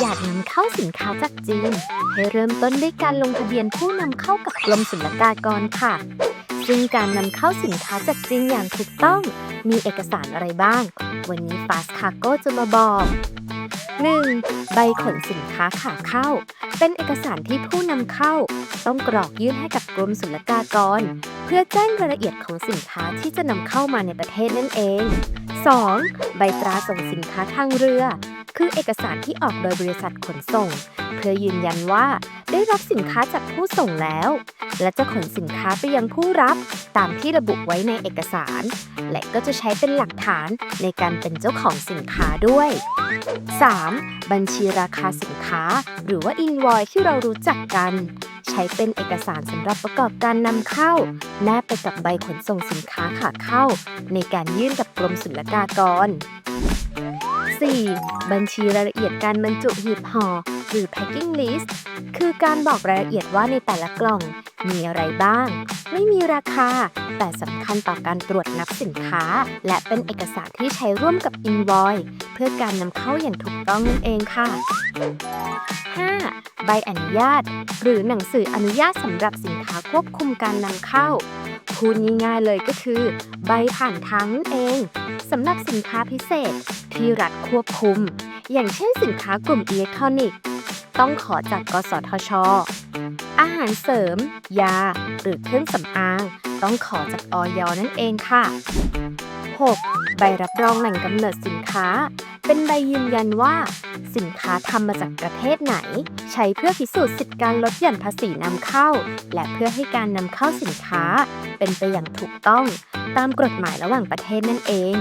อยากนำเข้าสินค้าจากจีน ให้เริ่มต้นด้วยการลงทะเบียนผู้นำเข้ากับกรมศุลกากรค่ะ ซึ่งการนำเข้าสินค้าจากจีนอย่างถูกต้อง มีเอกสารอะไรบ้าง วันนี้ Fast Cargo จะมาบอก 1. ใบขนสินค้าขาเข้า เป็นเอกสารที่ผู้นำเข้า ต้องกรอกยื่นให้กับกรมศุลกากร เพื่อแจ้งรายละเอียดของสินค้าที่จะนำเข้ามาในประเทศนั่นเอง 2. ใบตราส่งสินค้าทางเรือ คือเอกสารที่ออกโดยบริษัทขนส่ง เพื่อยืนยันว่าได้รับสินค้าจากผู้ส่งแล้ว และจะขนสินค้าไปยังผู้รับตามที่ระบุไว้ในเอกสาร และก็จะใช้เป็นหลักฐานในการเป็นเจ้าของสินค้าด้วย 3. บัญชีราคาสินค้า หรือว่า invoice ที่เรารู้จักกัน ใช้เป็นเอกสารสำหรับประกอบการนำเข้า แนบไปกับใบขนส่งสินค้าขาเข้า ในการยื่นกับกรมศุลกากร 4. บัญชีรายละเอียดการบรรจุหีบห่อหรือ packing list คือการบอกรายละเอียดว่าในแต่ละกล่อง มีอะไรบ้าง ไม่มีราคา แต่สำคัญต่อการตรวจนับสินค้า และเป็นเอกสารที่ใช้ร่วมกับ invoice เพื่อการนำเข้าอย่างถูกต้องนั่นเองค่ะ 5. ใบอนุญาต หรือหนังสืออนุญาตสำหรับสินค้าควบคุมการนำเข้า พูดง่ายๆเลยก็คือ ใบผ่านทางนั่นเองสำหรับสินค้าพิเศษที่รัฐควบคุม อย่างเช่นสินค้ากลุ่มอิเล็กทรอนิกส์ต้องขอจากกสทช อาหารเสริม ยา หรือเครื่องสำอาง ต้องขอจากออยนั่นเองค่ะ 6. ใบรับรองแหล่งกำเนิดสินค้า เป็นใบยืนยันว่า สินค้าทำมาจากประเทศไหน ใช้เพื่อพิสูจน์สิทธิการลดหย่อนภาษีนำเข้า และเพื่อให้การนำเข้าสินค้า เป็นไปอย่างถูกต้อง ตามกฎหมายระหว่างประเทศนั่นเอง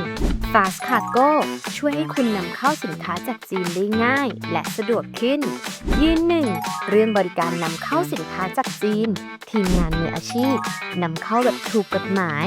Fast Cargo ช่วยให้คุณนำเข้าสินค้าจากจีนได้ง่าย และสะดวกขึ้น ยืนหนึ่งเรื่องบริการนำเข้าสินค้าจากจีน ทีมงานมืออาชีพนำเข้าแบบถูกกฎหมาย